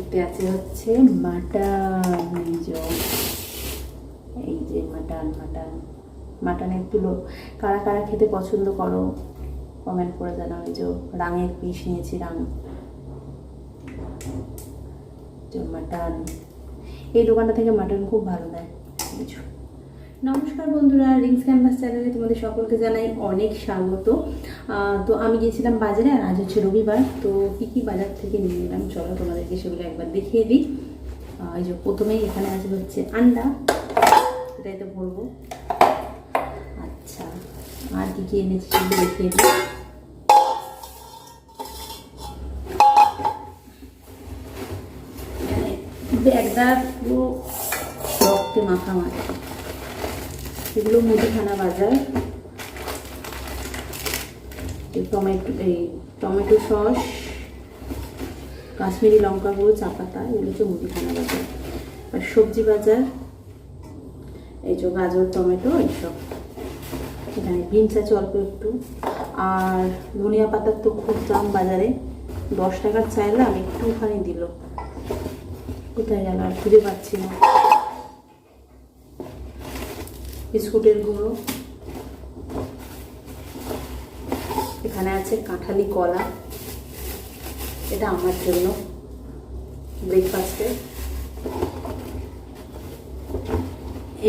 এতে আছে হচ্ছে মাটন, এই যে মাটন মাটন, মাটনের তুলো। কারা কারা খেতে পছন্দ করো কমেন্ট করে জানাও। এই যে রাঙের পিস নিয়েছি রাং মাটন। এই দোকানটা থেকে মাটন খুব ভালো দেয়। যে। নমস্কার বন্ধুরা রিংস ক্যানভাস চ্যানেলে তোমাদের সকলকে জানাই অনেক স্বাগত। তো আমি গিয়েছিলাম বাজারে আর আজ হচ্ছে রবিবার, তো কী কী বাজার থেকে নিয়ে এলাম? চলো তোমাদেরকে সেগুলো একবার দেখিয়ে দিই। এই যে প্রথমেই এখানে আছে হচ্ছে আন্ডা এটাই তো বলব। আচ্ছা আর কি কি এনেছি সেগুলো দেখিয়ে দিই। ব্যাগটা পুরো রক্তে মাখা। এগুলো মুদিখানা বাজার। টমেটো, এই টমেটো সস, কাশ্মীরি লঙ্কা গুঁড়ো, চা পাতা, এগুলো হচ্ছে মুদিখানা বাজার। আর সবজি বাজার, এই যে গাজর, টমেটো, এইসব। এখানে বিনস আছে অল্প একটু। আর ধনিয়া পাতার তো খুব দাম বাজারে। দশ টাকার চাইলাম একটুখানি দিল। কোথায় গেল? আর খুঁজে পাচ্ছি না। বিস্কুটের গুঁড়ো। এখানে আছে কাঁঠালি কলা। এটা আমার জন্য ব্রেকফাস্টে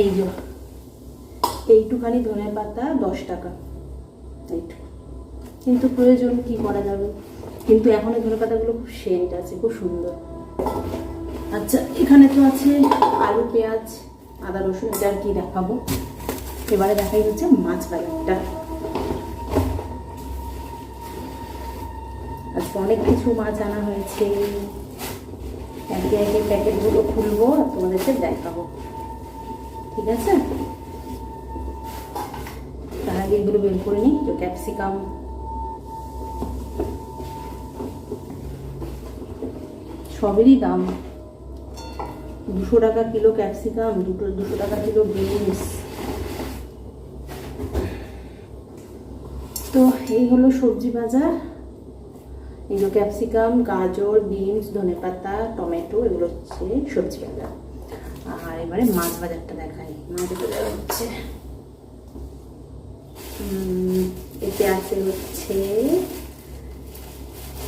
এই যে, এইটুখানি ধনে পাতা দশ টাকা। এইটুকু। কিন্তু প্রয়োজন কি করা যাবে? কিন্তু এখন এই ধনে পাতাগুলো খুব সেন্ট আছে, খুব সুন্দর। আচ্ছা এখানে তো আছে আলু পেঁয়াজ। আদা, রসুন, এটা আর কি দেখাবো? এবারে দেখাই হচ্ছে মাছ বাজারটা। আজকে অনেক কিছু মাছ আনা হয়েছে। একে একে প্যাকেটগুলো খুলবো আর তোমাদেরকে দেখাবো। ঠিক আছে? তার আগে এগুলো বের করে নিই তো ক্যাপসিকাম। সবেরই দাম। দুশো টাকা কিলো ক্যাপসিকাম, দুটো, দুশো টাকা কিলো বিনস তো এই হলো সবজি বাজার। যে ক্যাপসিকাম, গাজর, বিনস, ধনেপাতা, টমেটো, এগুলো হচ্ছে সবজি বাজার। আর এবারে মাছ বাজারটা দেখাই। মাছ বাজার হচ্ছে এতে আছে হচ্ছে,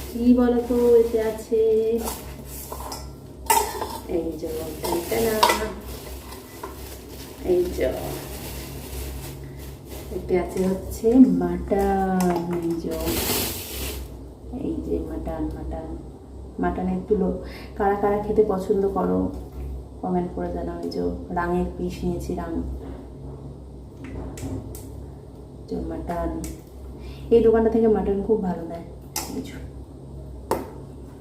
কি বলতো? এতে আছে এই যে টানটানা। এই যে। এতে আছে হচ্ছে মাটন, এই যে। এই যে মাটন মাটন। মাটনের তুলো কারা কারা খেতে পছন্দ করো কমেন্ট করে জানাও। এই যে রাঙের পিস নিয়েছি রাং যে মাটন। এই দোকানটা থেকে মাটন খুব ভালো দেয়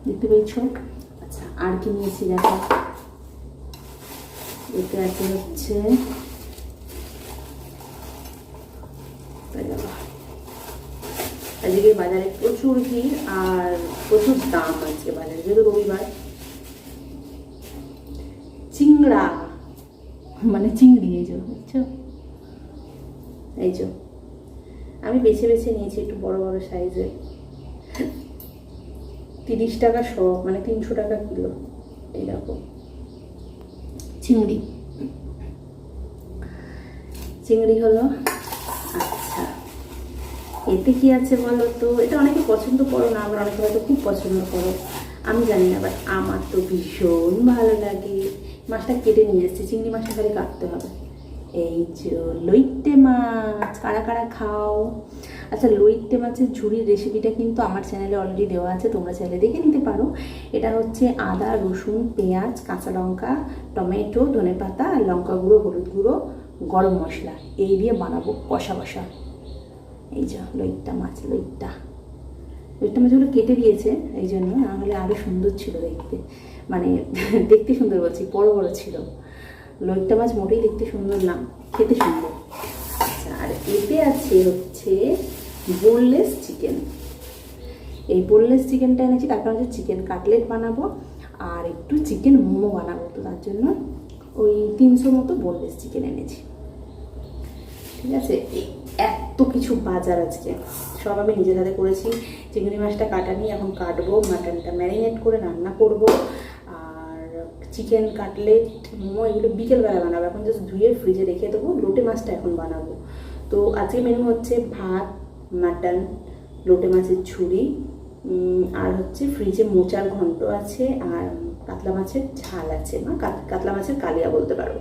দেখতে পেয়েছ? আর কি নিয়েছি, দেখো। এতে আছে হচ্ছে আজকে বাজারে প্রচুর ভিড় আর প্রচুর দাম আজকে বাজারে, যেহেতু রবিবার। চিংড়া মানে চিংড়ি, এই যে, বুঝছ? এই যে। আমি বেছে বেছে নিয়েছি একটু বড় বড় সাইজের। তিরিশ টাকা শ মানে তিনশো টাকা কিলো এইরকম চিংড়ি। চিংড়ি হলো আচ্ছা। এতে কি আছে বলো তো? এটা অনেকে পছন্দ করো না, আবার অনেকে হয়তো খুব পছন্দ করো। আমি জানি না বাট আমার তো ভীষণ ভালো লাগে। মাছটা কেটে নিয়ে এসেছি, চিংড়ি মাছটা খালি কাটতে হবে। এই যে লইট্টে মাছ, কারা কারা খাও? আচ্ছা লইট্টে মাছের ঝুড়ির রেসিপিটা কিন্তু আমার চ্যানেলে অলরেডি দেওয়া আছে, তোমরা চাইলে দেখে নিতে পারো। এটা হচ্ছে আদা, রসুন, পেঁয়াজ, কাঁচা লঙ্কা, টমেটো ধনেপাতা আর লঙ্কা গুঁড়ো, হলুদ গুঁড়ো, গরম মশলা। এই দিয়ে বানাবো কষা কষা এই যে লইট্টা মাছ লইট্টা লইট্টা মাছগুলো কেটে দিয়েছে, এই জন্য নাহলে আরও সুন্দর ছিল দেখতে। মানে দেখতে সুন্দর বলছি, বড় বড় ছিল। লইট্টা মাছ মোটেই দেখতে সুন্দর না, খেতে সুন্দর। আচ্ছা আর এতে আছে হচ্ছে বোনলেস চিকেন এই বোনলেস চিকেনটা এনেছি তার কারণ হচ্ছে চিকেন কাটলেট বানাবো আর একটু চিকেন মোমো বানাবো। তো তার জন্য ওই তিনশো মতো বোনলেস চিকেন এনেছি। ঠিক আছে? এত কিছু বাজার আজকে। সব আমি নিজের হাতে করেছি। চিংড়ি মাছটা কাটা নিয়ে এখন কাটবো মাটনটা ম্যারিনেট করে রান্না করব। আর চিকেন কাটলেট মোমো এগুলো বিকেলবেলা বানাবো। এখন জাস্ট ধুয়ে ফ্রিজে রেখে দেবো। লোটে মাছটা এখন বানাবো। তো আজকে মেনু হচ্ছে ভাত মাটন, লোটে মাছের ঝুড়ি আর হচ্ছে ফ্রিজে মোচার ঘন্ট আছে, আর কাতলা মাছের ঝাল আছে বা কাতলা মাছের কালিয়া বলতে পারো।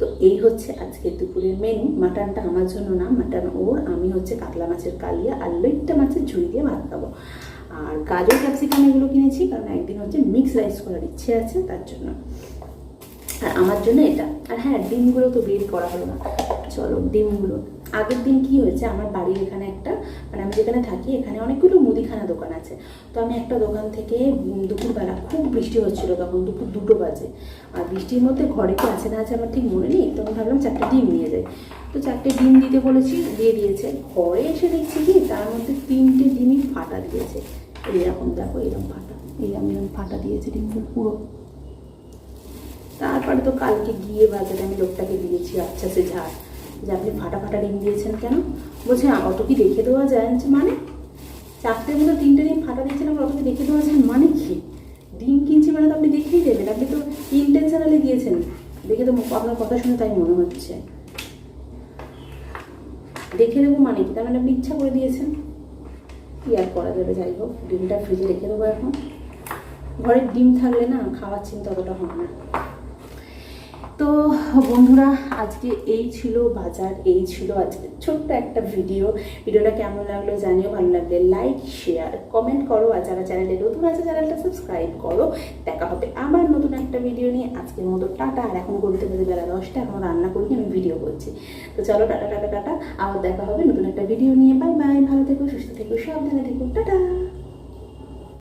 তো এই হচ্ছে আজকে দুপুরের মেনু মাটনটা আমার জন্য না, মাটন ওর, আমি হচ্ছে কাতলা মাছের কালিয়া আর লইট্টা মাছের ঝুড়ি দিয়ে ভাত খাব। আর গাজর ক্যাপসিকাম এগুলো কিনেছি, কারণ একদিন হচ্ছে মিক্স রাইস করার ইচ্ছে আছে, তার জন্য। আর আমার জন্য এটা। আর হ্যাঁ ডিমগুলো তো বের করা হলো না। চলো, ডিমগুলো। আগের দিন কি হয়েছে? আমার বাড়ির এখানে একটা মানে আমি যেখানে থাকি, এখানে অনেকগুলো মুদিখানা দোকান আছে। তো আমি একটা দোকান থেকে দুপুরবেলা খুব বৃষ্টি হচ্ছিল তখন, দুপুর দুটো বাজে। আর বৃষ্টির মধ্যে ঘরে কি আছে না আছে আমার ঠিক মনে নেই তো আমি ভাবলাম চারটে ডিম নিয়ে যাই। তো চারটে ডিম দিতে বলেছি, দিয়ে দিয়েছে। ঘরে এসে দেখছি কি, তার মধ্যে তিনটে ডিমই ফাটা দিয়েছে। এইরকম, দেখো এরকম ফাটা। এইরকম এরকম ফাটা দিয়েছে ডিমগুলো পুরো। তারপরে তো কালকে গিয়ে বাজারে আমি লোকটাকে দিয়েছি আচ্ছা সে ঝাড়। যে আপনি ফাটা ফাটা ডিম দিয়েছেন কেন? বলছে অত কি রেখে দেওয়া যায়? মানে? চারটে মধ্যে তিনটে ডিম ফাটা দিয়েছিলাম অত কি রেখে দেওয়া যায়? মানে কি? ডিম কিনছি মানে তো আপনি দেখেই দেবেন। আপনি তো ইন্টেনশনালি দিয়েছেন। দেখে তো আপনার কথা শুনে তাই মনে হচ্ছে। দেখে দেবো মানে কি? তার মানে আপনি ইচ্ছা করে দিয়েছেন। কি আর করা যাবে? যাই হোক, ডিমটা ফ্রিজে রেখে দেবো এখন। ঘরের ডিম থাকলে না, খাওয়ার চিন্তা অতটা হয় না। তো বন্ধুরা, আজকে এই ছিল বাজার, এই ছিল আজকে ছোট্ট একটা ভিডিও ভিডিওটা কেমন লাগল জানিও, ভালো লাগলে লাইক শেয়ার কমেন্ট করো। আর যারা চ্যানেলে নতুন আছে চ্যানেলটা সাবস্ক্রাইব করো। দেখা হবে আবার নতুন একটা ভিডিও নিয়ে। আজকের মতো টাটা। আর এখন করতে পারি বেলা দশটা। এখন রান্না করি আমি ভিডিও করছি। তো চলো, টাটা টাটা টাটা। আবার দেখা হবে নতুন একটা ভিডিও নিয়ে। বাই বাই ভালো থেকো, সুস্থ থেকো, সাবধানে থেকো। টাটা!